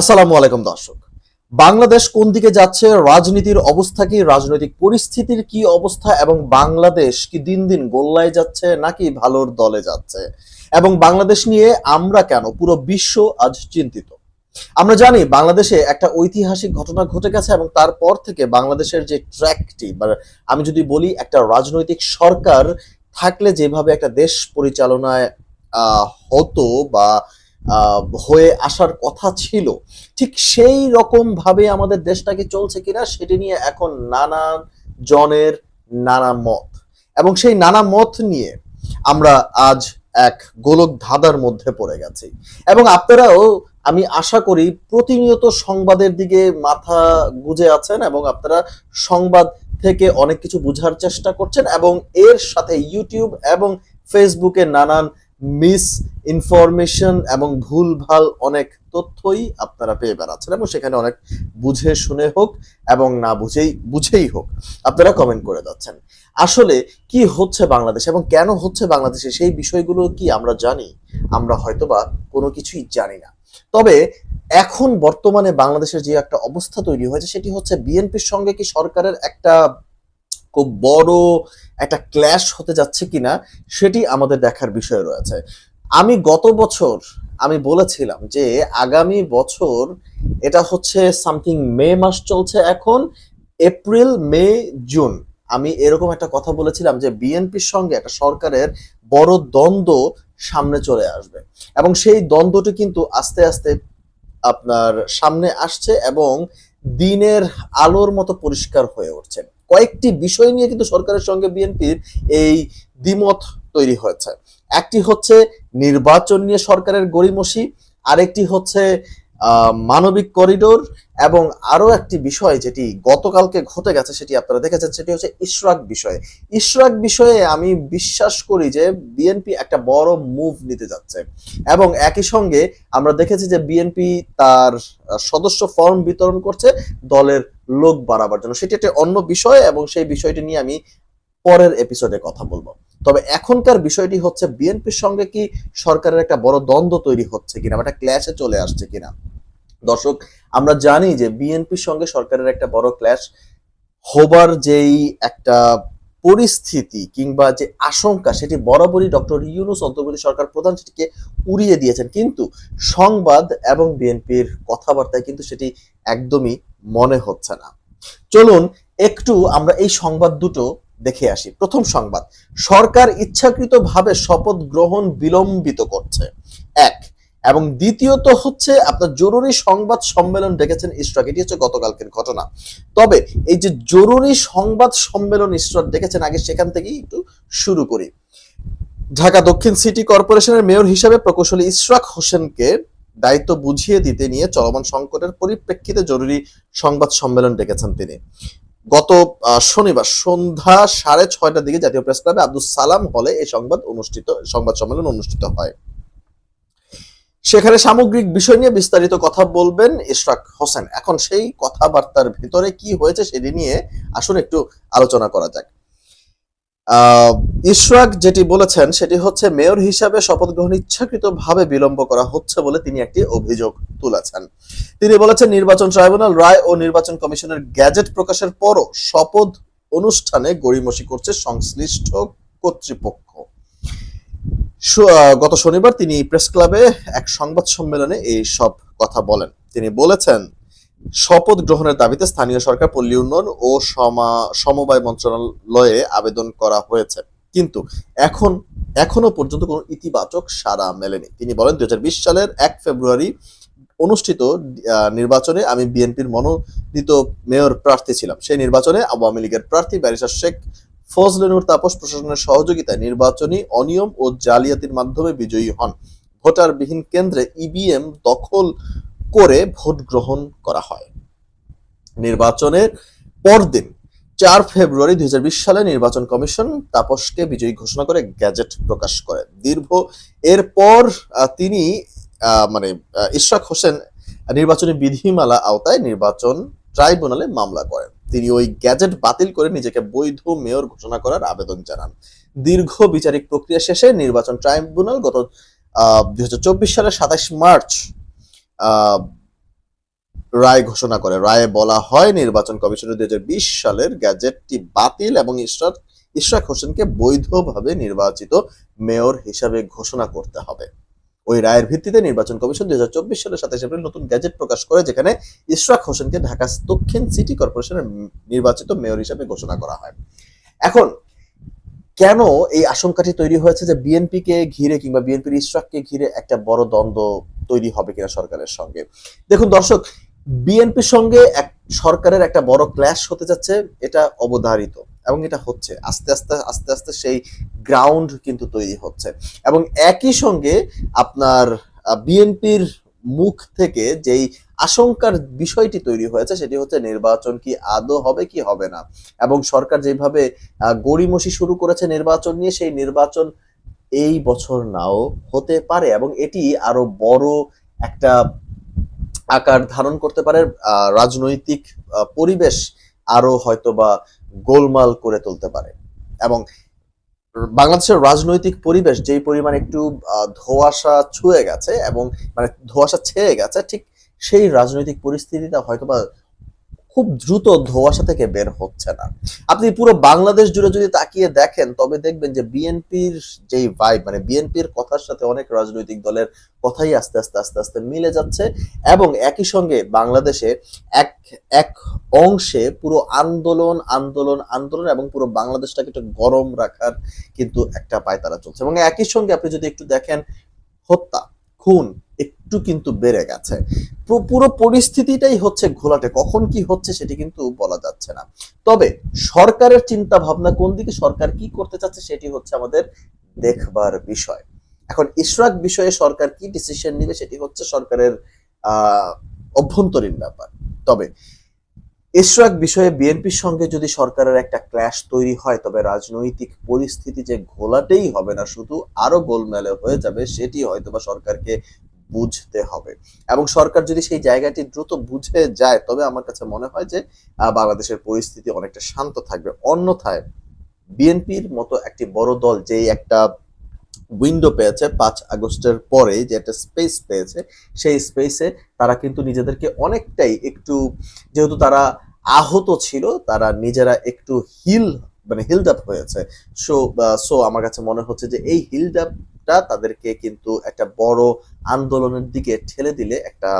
আসসালামু আলাইকুম দর্শক। বাংলাদেশ কোন দিকে যাচ্ছে, রাজনীতির অবস্থা কি, রাজনৈতিক পরিস্থিতির কি অবস্থা, এবং বাংলাদেশ কি দিন দিন গোল্লায় যাচ্ছে নাকি ভালোর দলে যাচ্ছে? এবং বাংলাদেশ নিয়ে আমরা কেন পুরো বিশ্ব আজ চিন্তিত? আমরা জানি বাংলাদেশে একটা ঐতিহাসিক ঘটনা ঘটে গেছে এবং তারপর থেকে বাংলাদেশের যে ট্র্যাকটি আমি যদি বলি একটা রাজনৈতিক সরকার থাকলে যেভাবে একটা দেশ পরিচালনায় হতো বা হয়ে আসার কথা ছিল। ঠিক সেই রকম ভাবে আমাদের দেশটাকে চলছে কিনা সেটি নিয়ে এখন নানা জনের নানা মত। এবং সেই নানা মত নিয়ে আমরা আজ এক গোলক ধাঁধার মধ্যে পড়ে গেছি। এবং আপনারাও, আমি আশা করি, প্রতিনিয়ত সংবাদের দিকে মাথা গুজে আছেন এবং আপনারা সংবাদ থেকে অনেক কিছু বোঝার চেষ্টা করছেন এবং এর সাথে ইউটিউব এবং ফেসবুকে নানান মিস ইনফরমেশন এবং ভুলভাল অনেক তথ্যই আপনারা পেয়ে বেড়াচ্ছেন এবং সেখানে অনেক বুঝে শুনে হোক এবং না বুঝেই বুঝেই হোক আপনারা কমেন্ট করে যাচ্ছেন। আসলে কি হচ্ছে বাংলাদেশ এবং কেন হচ্ছে বাংলাদেশে সেই বিষয়গুলো কি আমরা জানি? আমরা হয়তোবা কোনো কিছুই জানি না। তবে এখন বর্তমানে বাংলাদেশের যে একটা অবস্থা তৈরি হয়েছে সেটি হচ্ছে বিএনপির সঙ্গে কি সরকারের একটা খুব বড় একটা ক্ল্যাশ হতে যাচ্ছে কিনা সেটি আমাদের দেখার বিষয় রয়েছে। আমি গত বছর আমি বলেছিলাম যে আগামী বছর এটা হচ্ছে সামথিং মে মাস চলছে এখন এপ্রিল মে জুন আমি এরকম একটা কথা বলেছিলাম যে বিএনপির সঙ্গে একটা সরকারের বড় দ্বন্দ্ব সামনে চলে আসবে। এবং সেই দ্বন্দ্বটি কিন্তু আস্তে আস্তে আপনার সামনে আসছে এবং দিনের আলোর মতো পরিষ্কার হয়ে উঠছে। কয়েকটি বিষয় নিয়ে কিন্তু সরকারের সঙ্গে বিএনপির এই দ্বিমত তৈরি হয়েছে। একটি হচ্ছে নির্বাচন নিয়ে সরকারের গড়িমসি, আরেকটি হচ্ছে মানবিক করিডোর এবং আরও একটি বিষয় যেটি গতকালকে ঘটে গেছে সেটি আপনারা দেখেছেন, সেটি হচ্ছে ইশরাক বিষয়ে। ইশরাক বিষয়ে আমি বিশ্বাস করি যে বিএনপি একটা বড় মুভ নিতে যাচ্ছে। এবং একই সঙ্গে আমরা দেখেছি যে বিএনপি তার সদস্য ফর্ম বিতরণ করছে দলের লোক বাড়াবার জন্য। সেটি একটা অন্য বিষয় এবং সেই বিষয়টি নিয়ে আমি পরের এপিসোডে কথা বলব। তবে এখনকার বিষয়টি হচ্ছে বিএনপির সঙ্গে কি সরকারের একটা বড় দ্বন্দ্ব তৈরি হচ্ছে কিনা বা একটা ক্ল্যাশে চলে আসছে কিনা? দর্শক, আমরা জানি যে বিএনপির সঙ্গে সরকারের একটা বড় ক্ল্যাশ হবার যেই একটা পরিস্থিতি কিংবা যে আশঙ্কা, সেটি বরাবরই ডক্টর ইউনুস অন্তর্বর্তী সরকার প্রধান সেটিকে উড়িয়ে দিয়েছেন। কিন্তু সংবাদ এবং বিএনপির কথাবার্তায় কিন্তু সেটি একদমই মনে হচ্ছে না। চলুন, একটু আমরা এই সংবাদ দুটো দেখে আসি। প্রথম সংবাদ, সরকার ইচ্ছাকৃতভাবে শপথ গ্রহণ বিলম্বিত করছে। এক, এবং দ্বিতীয়ত হচ্ছে আপনার জরুরি সংবাদ সম্মেলন ডেকেছেন ইসরাক। এটি হচ্ছে গতকালকের ঘটনা। তবে এই যে জরুরি সংবাদ সম্মেলন ইসরাক ডেকেছেন, আগে সেখান থেকেই একটু শুরু করি। ঢাকা দক্ষিণ সিটি কর্পোরেশনের মেয়র হিসেবে প্রকৌশলী ইশরাক হোসেনকে দায়িত্ব বুঝিয়ে দিতে নিয়ে চলমান সংকটের পরিপ্রেক্ষিতে জরুরি সংবাদ সম্মেলন ডেকেছেন তিনি। গত শনিবার সন্ধ্যা সাড়ে ছয়টার দিকে জাতীয় প্রেস ক্লাবে আব্দুল সালাম হলে এই সংবাদ অনুষ্ঠিত, সংবাদ সম্মেলন অনুষ্ঠিত হয়। সেখানে সামগ্রিক বিষয় নিয়ে বিস্তারিত কথা বলবেন ইশরাক হোসেন। এখন সেই কথাবার্তার ভিতরে কি হয়েছে সেটি নিয়ে আসুন একটু আলোচনা করা যাক। ইশরাক যেটি বলেছেন, সেটি হচ্ছে মেয়র হিসাবে শপথ গ্রহণ ইচ্ছাকৃতভাবে বিলম্ব করা হচ্ছে বলে তিনি একটি অভিযোগ তুলেছেন। তিনি বলেছেন, নির্বাচন ট্রাইব্যুনাল রায় ও নির্বাচন কমিশনের গ্যাজেট প্রকাশের পরও শপথ অনুষ্ঠানে গড়িমসি করছে সংশ্লিষ্ট কর্তৃপক্ষ। গত শনিবার তিনি প্রেস ক্লাবে এক সংবাদ সম্মেলনে এই সব কথা বলেন। তিনি বলেছেন শপথ গ্রহণের দাবিতে স্থানীয় সরকার, পল্লী উন্নয়ন ও সমা- সমবায় মন্ত্রণালয়ে আবেদন করা হয়েছে। কিন্তু এখন এখনও পর্যন্ত কোনো ইতিবাচক সাড়া মেলেনি। তিনি বলেন, দুই হাজার বিশ সালের এক ফেব্রুয়ারি অনুষ্ঠিত নির্বাচনে আমি বিএনপির মনোনীত মেয়র প্রার্থী ছিলাম। সেই নির্বাচনে আওয়ামী লীগের প্রার্থী ব্যারিস্টার শেখ ফজলেনুর তাপস প্রশাসনের সহযোগিতায় নির্বাচনী অনিয়ম ও জালিয়াতির মাধ্যমে বিজয়ী হন। ভোটারবিহীন কেন্দ্রে ইভিএম দখল করে ভোট গ্রহণ করা হয়। নির্বাচনের পরদিন চার ফেব্রুয়ারি দু হাজার বিশ সালে নির্বাচন কমিশন তাপসকে বিজয়ী ঘোষণা করে গ্যাজেট প্রকাশ করে। দীর্ঘ এরপর তিনি মানে ইশরাক হোসেন নির্বাচনী বিধিমালা আওতায় নির্বাচন ট্রাইব্যুনালে মামলা করেন। তিনি ওই গ্যাজেট বাতিল করে নিজেকে বৈধ মেয়র ঘোষণা করার আবেদন জানান। দীর্ঘ বিচারিক প্রক্রিয়া শেষে নির্বাচন ট্রাইব্যুনাল গত দুই হাজার চব্বিশ সালের সাতাশ মার্চ রায় ঘোষণা করে। রায়ে বলা হয় নির্বাচন কমিশনের দুই সালের গ্যাজেটটি বাতিল এবং ইশরাক ইশরাক হোসেনকে বৈধভাবে নির্বাচিত মেয়র হিসাবে ঘোষণা করতে হবে। ওই রায়ের ভিত্তিতে নির্বাচন কমিশন দুই হাজার চব্বিশ সালের সাতাশ এপ্রিল নতুন গ্যাজেট প্রকাশ করে, যেখানে ইশরাক হোসেনকে ঢাকা দক্ষিণ সিটি কর্পোরেশনের নির্বাচিত মেয়র হিসাবে ঘোষণা করা হয়। এখন কেন এই আশঙ্কাটি তৈরি হয়েছে যে বিএনপি কে ঘিরে কিংবা বিএনপির ইশরাককে ঘিরে একটা বড় দ্বন্দ্ব তৈরি হবে কিনা সরকারের সঙ্গে? দেখুন দর্শক, বিএনপির সঙ্গে এক সরকারের একটা বড় ক্ল্যাশ হতে যাচ্ছে, এটা অবধারিত এবং এটা হচ্ছে। আস্তে আস্তে আস্তে আস্তে সেই গ্রাউন্ড কিন্তু তৈরি হচ্ছে। এবং একই সঙ্গে আপনার বিএনপির মুখ থেকে যেই আশঙ্কার বিষয়টি তৈরি হয়েছে, সেটি হচ্ছে নির্বাচন কি আদৌ হবে কি হবে না। এবং সরকার যেভাবে গড়িমসি শুরু করেছে নির্বাচন নিয়ে, সেই নির্বাচন এই বছর নাও হতে পারে এবং এটি আরও বড় একটা আকার ধারণ করতে পারে রাজনৈতিক পরিবেশ আরও হয়তো বা গোলমাল করে তুলতে পারে। এবং বাংলাদেশের রাজনৈতিক পরিবেশ যেই পরিমাণ একটু ধোঁয়াশা ছুঁয়ে গেছে এবং মানে ধোঁয়াশা ছেয়ে গেছে, ঠিক সেই রাজনৈতিক পরিস্থিতিটা হয়তোবা খুব দ্রুত ধোঁয়াশা থেকে বের হচ্ছে না। আপনি পুরো বাংলাদেশ জুড়ে যদি তাকিয়ে দেখেন, তবে দেখবেন যে বিএনপির যেই ভাইব মানে বিএনপির কথার সাথে অনেক রাজনৈতিক দলের কথাই আস্তে আস্তে আস্তে আস্তে মিলে যাচ্ছে এবং একই সঙ্গে বাংলাদেশে এক এক অংশে পুরো আন্দোলন আন্দোলন আন্দোলন এবং পুরো বাংলাদেশটাকে একটু গরম রাখার কিন্তু একটা পায়তারা চলছে। এবং একই সঙ্গে আপনি যদি একটু দেখেন, হত্যা, খুন একটু কিন্তু বেড়ে গেছে। পুরো পরিস্থিতিটাই হচ্ছে ঘোলাটে। কখন কি হচ্ছে সেটি কিন্তু বলা যাচ্ছে না। তবে সরকারের চিন্তা ভাবনা কোন দিকে সরকার কি করতে চাচ্ছে সেটি হচ্ছে আমাদের দেখবার বিষয়। এখন ইশরাক বিষয়ে সরকার কি ডিসিশন নেবে সেটি হচ্ছে সরকারের অভ্যন্তরীণ ব্যাপার। তবে ইশরাক বিষয়ে বিএনপির সঙ্গে যদি সরকারের একটা ক্ল্যাশ তৈরি হয়, তবে রাজনৈতিক পরিস্থিতি যে ঘোলাটেই হবে না, শুধু আরও গোলমেলে হয়ে যাবে, সেটি হয়তোবা সরকারকে বুঝতে হবে। এবং সরকার যদি সেই জায়গাটি দ্রুত বুঝে যায়, তবে আমার কাছে মনে হয় যে বাংলাদেশের পরিস্থিতি অনেকটা শান্ত থাকবে। অন্যথায়, বিএনপির মতো একটি বড় দল যেই একটা উইন্ডো পেয়েছে পাঁচ আগস্টের পরে, যে একটা স্পেস পেয়েছে, সেই স্পেসে তারা কিন্তু নিজেদেরকে অনেকটাই একটু, যেহেতু তারা আহত ছিল, তারা নিজেরা একটু হিল মানে হিলড আপ হয়েছে। সো সো আমার কাছে মনে হচ্ছে যে, এই হিলড আপটা তাদেরকে কিন্তু একটা বড় আন্দোলনের দিকে ঠেলে দিলে একটা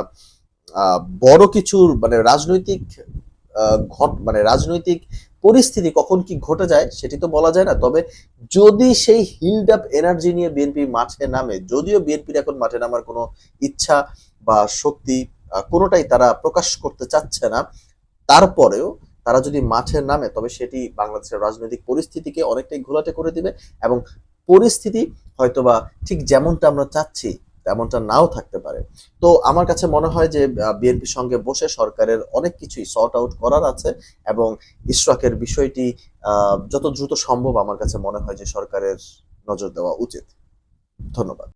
বড় কিছুর মানে রাজনৈতিক ঘট মানে রাজনৈতিক পরিস্থিতি কখন কি ঘটে যায় সেটি তো বলা যায় না। তবে যদি সেই হিলড আপ এনার্জি নিয়ে বিএনপি মাঠে নামে, যদিও বিএনপির এখন মাঠে নামার কোনো ইচ্ছা বা শক্তি কোনোটাই তারা প্রকাশ করতে চাচ্ছে না, তারপরেও তারা যদি মাঠে নামে, তবে সেটি বাংলাদেশের রাজনৈতিক পরিস্থিতিকে অনেকটাই ঘোলাটে করে দিবে এবং পরিস্থিতি হয়তোবা ঠিক যেমনটা আমরা চাচ্ছি, তেমনটা নাও থাকতে পারে। তো আমার কাছে মনে হয় যে বিএনপির সঙ্গে বসে সরকারের অনেক কিছুই সর্ট আউট করার আছে এবং ইসরাকের বিষয়টি যত দ্রুত সম্ভব আমার কাছে মনে হয় যে সরকারের নজর দেওয়া উচিত। ধন্যবাদ।